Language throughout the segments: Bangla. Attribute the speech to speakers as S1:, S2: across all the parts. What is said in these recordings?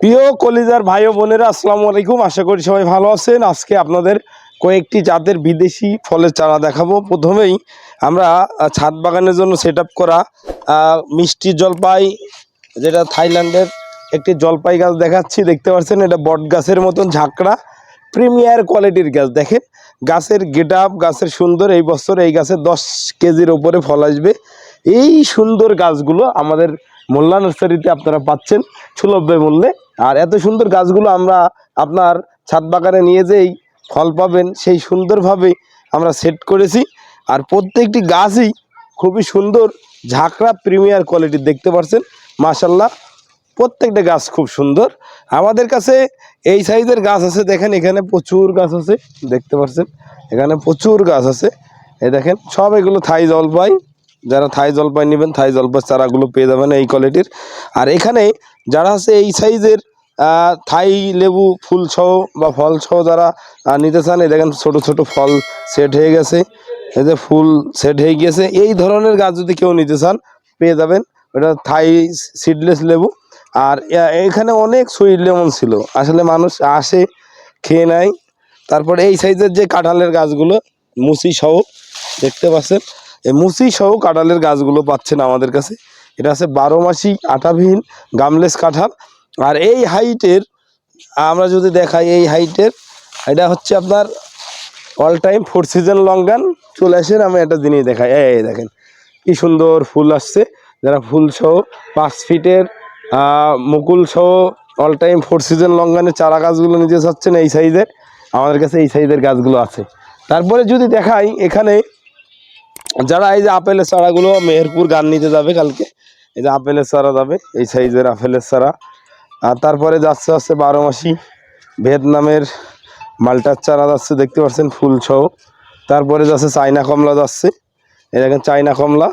S1: প্রিয় কলিজার ভাই ও বোনেরা, আসসালামু আলাইকুম। আশা করি সবাই ভালো আছেন। আজকে আপনাদের কয়েকটি জাতের বিদেশি ফলের চারা দেখাবো। প্রথমেই আমরা ছাদ বাগানের জন্য সেট করা মিষ্টি জলপাই, যেটা থাইল্যান্ডের একটি জলপাই গাছ দেখাচ্ছি। দেখতে পাচ্ছেন, এটা বট গাছের মতন ঝাঁকড়া, প্রিমিয়ার কোয়ালিটির গাছ। দেখেন, গাছের গেট আপ গাছের সুন্দর এই বছর এই গাছে দশ কেজির ওপরে ফল আসবে। এই সুন্দর গাছগুলো আমাদের মোল্লা নার্সারিতে আপনারা পাচ্ছেন সুলভ্য মূল্যে। আর এত সুন্দর গাছগুলো আমরা আপনার ছাদ বাগানে নিয়ে যেই ফল পাবেন, সেই সুন্দরভাবে আমরা সেট করেছি। আর প্রত্যেকটি গাছই খুবই সুন্দর ঝাঁকড়া প্রিমিয়ার কোয়ালিটির দেখতে পাচ্ছেন। মাশাল্লাহ প্রত্যেকটা গাছ খুব সুন্দর। আমাদের কাছে এই সাইজের গাছ আছে, দেখেন এখানে প্রচুর গাছ আছে, দেখতে পাচ্ছেন। এখানে প্রচুর গাছ আছে। এই দেখেন, সব এগুলো থাই জলপাই। যারা থাই জলপাই নেবেন, থাই জলপাই চারাগুলো পেয়ে যাবেন এই কোয়ালিটির আর এখানে যারা আছে এই সাইজের থাই, লেবু, ফুল সহ বা ফল সহ যারা নিতে চান, এই দেখেন ছোটো ছোটো ফল সেট হয়ে গেছে। এই যে ফুল সেট হয়ে গিয়েছে। এই ধরনের গাছ যদি কেউ নিতে চান, পেয়ে যাবেন। ওটা থাই সিডলেস লেবু। আর এখানে অনেক সুইট লেমন ছিল। আসলে মানুষ আসে, খেয়ে নেয়। তারপরে এই সাইজের যে কাঁঠালের গাছগুলো, মুসি সহ, দেখতে পাচ্ছেন? এই মুসি সহ কাঁঠালের গাছগুলো পাচ্ছেন আমাদের কাছে। এটা আছে বারো মাসি আটাবিহীন গামলেস কাঁঠাল। আর এই হাইটের আমরা যদি দেখাই এই হাইটের এটা হচ্ছে আপনার all time four season longan চলে আসেন আমি একটা জিনিস দেখাই। এই দেখেন, কি সুন্দর ফুল আসছে। যারা ফুল সহ পাঁচ ফিটের মুকুল সহ অল টাইম ফোর সিজন লং গানের চারা গাছগুলো নিতে চাচ্ছেন এই সাইজের আমাদের কাছে এই সাইজের গাছগুলো আছে। তারপরে যদি দেখাই এখানে, যারা এই যে আপেলের চারাগুলো মেহেরপুর গান নিতে যাবে কালকে, এই যে আপেলের চারা যাবে, এই সাইজের আপেলের চারা। আর তারপরে যাচ্ছে হচ্ছে বারো মাসি। ভিয়েতনামের মালটার চারা যাচ্ছে, দেখতে পাচ্ছেন, ফুল সহ তারপরে যাচ্ছে চাইনা কমলা যাচ্ছে। এই দেখেন চাইনা কমলা।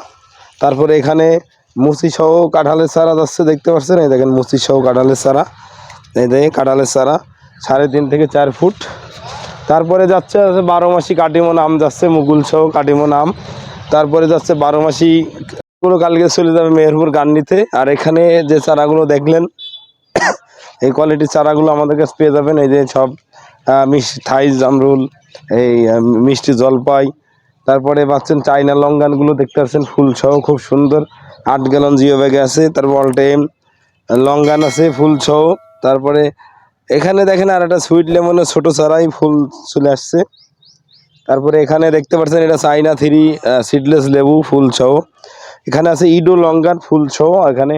S1: তারপরে এখানে মুচি সহ কাঁঠালের চারা যাচ্ছে, দেখতে পাচ্ছেন? এই দেখেন মুচি সহ কাঁঠালের চারা। এই দেখেন কাঁঠালের চারা, সাড়ে তিন থেকে চার ফুট। তারপরে যাচ্ছে বারো মাসি কাটিমন আম যাচ্ছে মুগুল সহ কাটিমন আম তারপরে যাচ্ছে বারো মাসি কালকে চলে যাবে মেহেরপুর গান নিতে আর এখানে যে চারাগুলো দেখলেন এই কোয়ালিটির চারাগুলো আমাদের কাছে পেয়ে যাবেন। এই যে সব থাই জামরুল, এই মিষ্টি জলপাই, তারপরে পাচ্ছেন চাইনা লঙ্গানগুলো দেখতে পাচ্ছেন, ফুল সহ খুব সুন্দর। আট গ্যালন জিও ব্যাগে আছে, তারপর অল টাইম লঙ্গান আছে, ফুল সহ। তারপরে এখানে দেখেন আর একটা সুইট লেমনের ছোটো চারাই ফুল চলে আসছে। তারপরে এখানে দেখতে পাচ্ছেন এটা চাইনা থ্রি সিডলেস লেবু, ফুল সহ। এখানে আছে ইডো লঙ্গান ফুল সহ। এখানে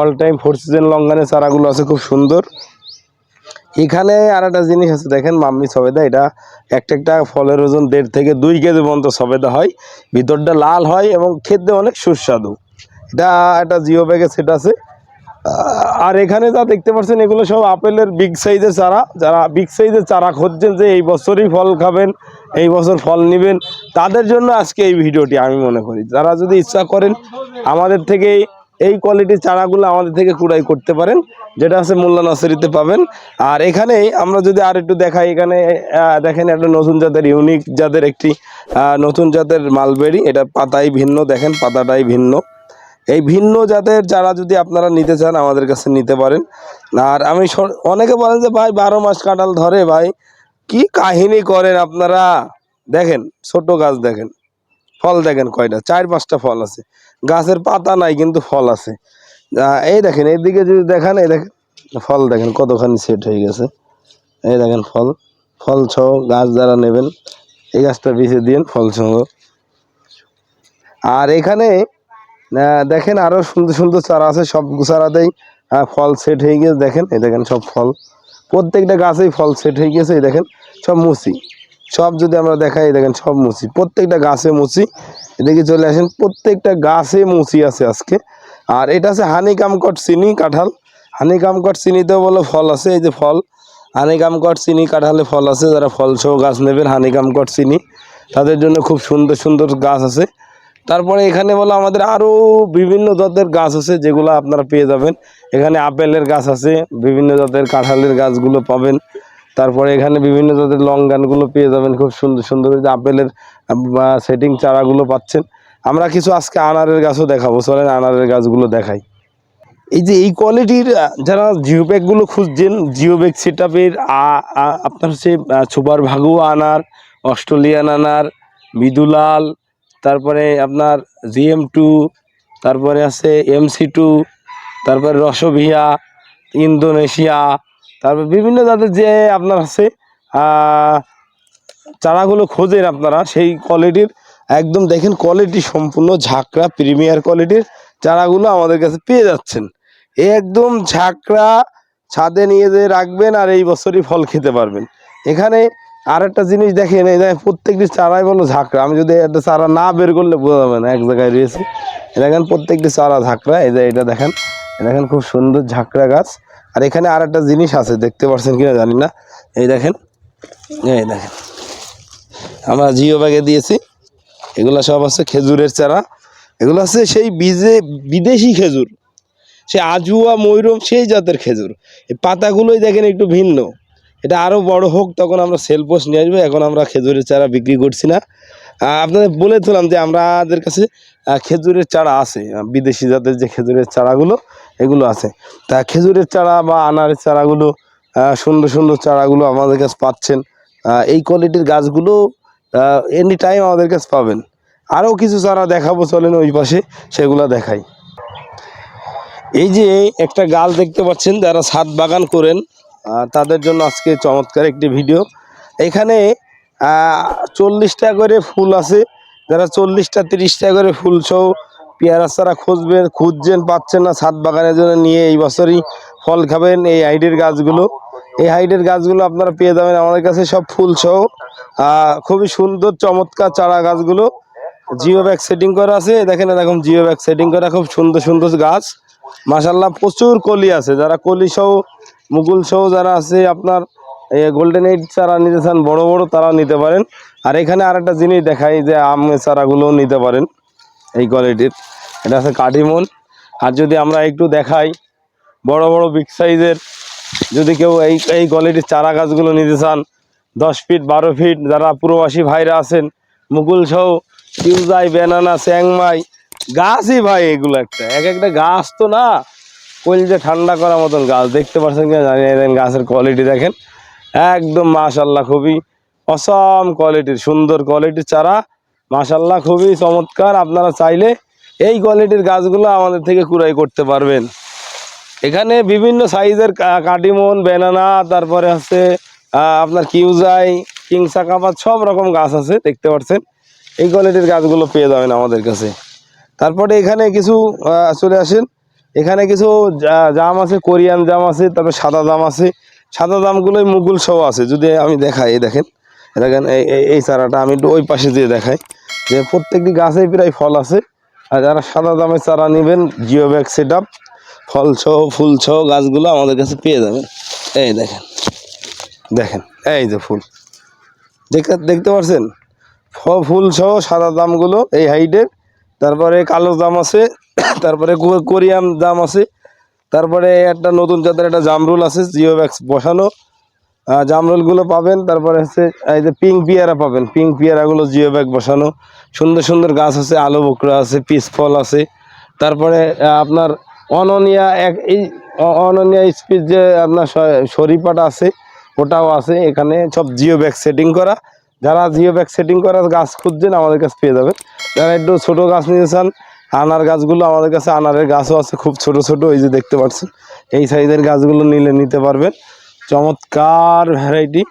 S1: অল টাইম ফোর সিজন লঙ্গানের চারাগুলো আছে, খুব সুন্দর। এখানে আর একটা জিনিস আছে, দেখেন মাম্মি সবেদা এটা একটা একটা ফলের ওজন দেড় থেকে দুই কেজি পর্যন্ত সবেদা হয়। ভিতরটা লাল হয় এবং খেতে অনেক সুস্বাদু। এটা একটা জিও ব্যাগে সেট আছে। আর এখানে যা দেখতে পাচ্ছেন, এগুলো সব আপেলের বিগ সাইজের চারা। যারা বিগ সাইজের চারা খুঁজছেন যে এই বছরই ফল খাবেন, এই বছর ফল নেবেন, তাদের জন্য আজকে এই ভিডিওটি আমি মনে করি। যারা যদি ইচ্ছা করেন, আমাদের থেকে এই কোয়ালিটির চারাগুলো আমাদের থেকে কুড়াই করতে পারেন, যেটা আছে মোল্লা নার্সারিতে পাবেন। আর এখানে আমরা যদি আর একটু দেখাই, এখানে দেখেন একটা নতুন জাতের ইউনিক জাতের একটি নতুন জাতের মালবেরি এটা পাতাই ভিন্ন, দেখেন পাতাটাই ভিন্ন। এই ভিন্ন জাতের চারা যদি আপনারা নিতে চান, আমাদের কাছে নিতে পারেন। আর আমি অনেকে বলেন যে, ভাই, বারো মাস কাঁঠাল ধরে, ভাই, কি কাহিনী করেন আপনারা? দেখেন, ছোট গাছ দেখেন। ফল দেখেন কয়টা, চার পাঁচটা ফল আছে। গাছের পাতা নাই, কিন্তু ফল আছে। এই দেখেন, এইদিকে যদি দেখান, এই দেখেন, ফল দেখেন, কতখানি সেট হয়ে গেছে। এই দেখেন ফল ফল সহ গাছ যারা নেবেন, এই গাছটা বিছে দিন ফল সহ। আর এখানে দেখেন আরও সুন্দর সুন্দর চারা আছে, সব চারাতেই ফল সেট হয়ে গিয়েছে দেখেন, এই দেখেন সব ফল। প্রত্যেকটা গাছেই ফল সেট হয়ে গিয়েছে এই দেখেন, সব মুচি সব যদি আমরা দেখাই, দেখেন সব মুচি প্রত্যেকটা গাছে মুচি এদিকে চলে আসেন, প্রত্যেকটা গাছে মুচি আছে আজকে। আর এটা আছে হানি কামকট চিনি কাঁঠাল। হানি কামকট চিনিতেও বলো ফল আছে, এই যে ফল। হানি কামকট চিনি কাঁঠালে ফল আছে, যারা ফল সহ গাছ নেবেন হানি কামকট চিনি। তাদের জন্য খুব সুন্দর সুন্দর গাছ আছে। তারপরে এখানে বলো আমাদের আরও বিভিন্ন জাতের গাছ আছে, যেগুলো আপনারা পেয়ে যাবেন। এখানে আপেলের গাছ আছে, বিভিন্ন জাতের কাঁঠালের গাছগুলো পাবেন। তারপরে এখানে বিভিন্ন জাতের লং গানগুলো পেয়ে যাবেন, খুব সুন্দর সুন্দর আপেলের সেটিং চারাগুলো পাচ্ছেন। আমরা কিছু আজকে আনারের গাছও দেখাবো, চলেন আনারের গাছগুলো দেখাই। এই যে এই কোয়ালিটির যারা জিও ব্যাগগুলো খুঁজছেন জিও ব্যাগ সেট আপের আপনার হচ্ছে সুপার ভাগু আনার, অস্ট্রেলিয়ান আনার, মৃদুলাল, তারপরে আপনার জিএম টু, তারপরে আছে এমসি টু, তারপরে রসভিয়া ইন্দোনেশিয়া তারপর বিভিন্ন জাতের যে আপনার আছে চারাগুলো খোঁজেন আপনারা, সেই কোয়ালিটির একদম দেখেন কোয়ালিটি সম্পূর্ণ ঝাঁকড়া প্রিমিয়ার কোয়ালিটির চারাগুলো আমাদের কাছে পেয়ে যাচ্ছেন। এ একদম ঝাঁকড়া ছাদে নিয়ে যেয়ে রাখবেন আর এই বছরই ফল খেতে পারবেন। এখানে আর একটা জিনিস দেখেন, এই দেখেন প্রত্যেকটি চারাই বলো ঝাঁকড়া। আমি যদি একটা চারা না বের করলে বোঝা যাবে না, এক জায়গায় রয়েছে। দেখেন প্রত্যেকটি চারা ঝাঁকড়া, এই যে এটা দেখেন। দেখেন খুব সুন্দর ঝাঁকড়া গাছ। আর এখানে আর একটা জিনিস আছে, দেখতে পাচ্ছেন কিনা জানি না। এই দেখেন এই দেখেন। আমরা জিও ব্যাগে দিয়েছি। এগুলো সব আছে খেজুরের চারা। এগুলো আছে সেই বীজে, বিদেশি খেজুর। সে আজুয়া, ময়ূরম, সেই জাতের খেজুর। এই পাতাগুলোই দেখেন একটু ভিন্ন। এটা আরও বড় হোক, তখন আমরা সেল পোস্ট নিয়ে আসব। এখন আমরা খেজুরের চারা বিক্রি করছি না। আপনাদের বলেছিলাম যে আমাদের কাছে খেজুরের চারা আছে বিদেশি জাতের যে খেজুরের চারাগুলো, এগুলো আছে। তা খেজুরের চারা বা আনারের চারাগুলো সুন্দর সুন্দর চারাগুলো আমাদের কাছে পাচ্ছেন। এই কোয়ালিটির গাছগুলো এনি টাইম আমাদের কাছে পাবেন। আরও কিছু চারা দেখাবো, চলেন ওই পাশে সেগুলো দেখাই। এই যে একটা গাল দেখতে পাচ্ছেন, যারা ছাদ বাগান করেন তাদের জন্য আজকে চমৎকার একটি ভিডিও। এখানে চল্লিশটা করে ফুল আছে। যারা চল্লিশটা, তিরিশটা করে ফুল সহ পেয়ারা চারা খুঁজবেন, খুঁজছেন, পাচ্ছেন না, ছাদ বাগানের জন্য নিয়ে এই বছরই ফল খাবেন এই হাইডের গাছগুলো। এই হাইডের গাছগুলো আপনারা পেয়ে যাবেন আমাদের কাছে সব ফুল সহ। খুবই সুন্দর, চমৎকার চারা গাছগুলো। জিও ব্যাগ সেটিং করা আছে। দেখেন এরকম জিও ব্যাগ সেটিং করা খুব সুন্দর সুন্দর গাছ। মাসাল্লাহ প্রচুর কলি আছে। যারা কলি সহ মুকুল সহ যারা আছে আপনার গোল্ডেন এইট চারা নিতে চান, বড় বড় তারা নিতে পারেন। আর এখানে আর একটা জিনিস দেখাই যে আমের চারাগুলোও নিতে পারেন এই কোয়ালিটির এটা আছে কাটিমন আর যদি আমরা একটু দেখাই, বড় বড় বিগ সাইজের যদি কেউ এই এই কোয়ালিটির চারা গাছগুলো নিতে চান, দশ ফিট বারো ফিট যারা প্রবাসী ভাইরা আছেন, মুকুল সহ কিউজাই বেনানা স্যাংমাই গাছই ভাই এগুলো একটা। এক একটা গাছ তো না কইল যে ঠান্ডা করার মতন গাছ। দেখতে পাচ্ছেন কিনা জানি গাছের কোয়ালিটি দেখেন। একদম মাশাল্লাহ খুবই অসম কোয়ালিটির সুন্দর কোয়ালিটির চারা। মাশাল্লাহ খুবই চমৎকার, আপনারা চাইলে এই কোয়ালিটির গাছগুলো আমাদের থেকে কুড়াই করতে পারবেন। এখানে বিভিন্ন সাইজের কাটিমন বেনানা তারপরে হচ্ছে আপনার কিউজাই, কিংসা কাপাত সব রকম গাছ আছে, দেখতে পাচ্ছেন। এই কোয়ালিটির গাছগুলো পেয়ে যাবেন আমাদের কাছে। তারপরে এখানে কিছু চলে আসেন। এখানে কিছু জাম আছে, কোরিয়ান জাম আছে, তারপরে সাদা জাম আছে। সাদা দামগুলোই মুগুল সহ আছে, যদি আমি দেখাই, এই দেখেন দেখেন, এই চারাটা আমি একটু ওই পাশে দিয়ে দেখাই, যে প্রত্যেকটি গাছেই প্রায় ফল আছে, আর যারা সাদা দামের চারা নেবেন জিও ব্যাগ সেট আপ ফল সহ, ফুল সহ গাছগুলো আমাদের কাছে পেয়ে যাবেন। এই দেখেন দেখেন, এই যে ফুল। দেখতে দেখতে পাচ্ছেন ফুল সহ সাদা দামগুলো এই হাইটের তারপরে কালো দাম আছে, তারপরে কো- কোরিয়ান দাম আছে তারপরে একটা নতুন জাতের একটা জামরুল আছে জিও ব্যাক্স বসানো জামরুলগুলো পাবেন, তারপরে হচ্ছে এই যে পিঙ্ক পিয়ারা পাবেন। পিঙ্ক পিয়ারাগুলো জিও ব্যাগ বসানো। সুন্দর সুন্দর গাছ আছে, আলু বকরা আছে পিস ফল আছে। তারপরে আপনার অননিয়া এক এই অননিয়া স্পিড যে আপনার শরীপাটা আছে, ওটাও আছে। এখানে সব জিও ব্যাগ সেটিং করা। যারা জিও ব্যাগ সেটিং করা গাছ খুঁজছেন, আমাদের কাছে পেয়ে যাবেন। যারা একটু ছোটো গাছ নিতে চান আনার গাছগুলো, আমাদের কাছে আনারের গাছও আছে, খুব ছোট ছোট, এই যে দেখতে পাচ্ছেন। এই সাইজের গাছগুলো নিলে নিতে পারবেন। চমৎকার ভ্যারাইটি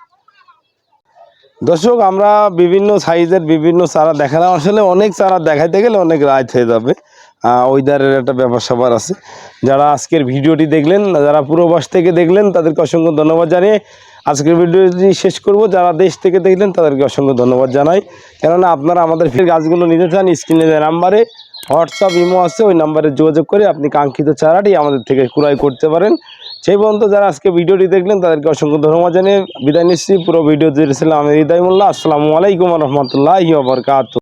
S1: দর্শক, আমরা বিভিন্ন সাইজের বিভিন্ন চারা দেখালাম। আসলে অনেক চারা দেখাইতে গেলে অনেক রাত হয়ে যাবে। ওয়েদারের একটা ব্যাপার স্যাপার আছে। যারা আজকের ভিডিওটি দেখলেন, যারা পূর্ববাস থেকে দেখলেন, তাদেরকে অসংখ্য ধন্যবাদ জানিয়ে আজকের ভিডিওটি শেষ করব। যারা দেশ থেকে দেখলেন, তাদেরকে অসংখ্য ধন্যবাদ জানাই। কেননা আপনারা আমাদের ফির গাছগুলো নিতে চান, স্ক্রিনে নাম্বারে হোয়াটসঅ্যাপ, ইমো আছে, ওই নাম্বারে যোগাযোগ করে আপনি কাঙ্ক্ষিত চারাটি আমাদের থেকে ক্রয় করতে পারেন। সেই পর্যন্ত যারা আজকে ভিডিওটি দেখলেন, তাদেরকে অসংখ্য ধন্যবাদ জানিয়ে বিদায় নিচ্ছি। পুরো ভিডিও দিয়েছিলাম আমি হৃদয় মোল্লা আসসালামু আলাইকুম রহমতুল্লাহ বরকাত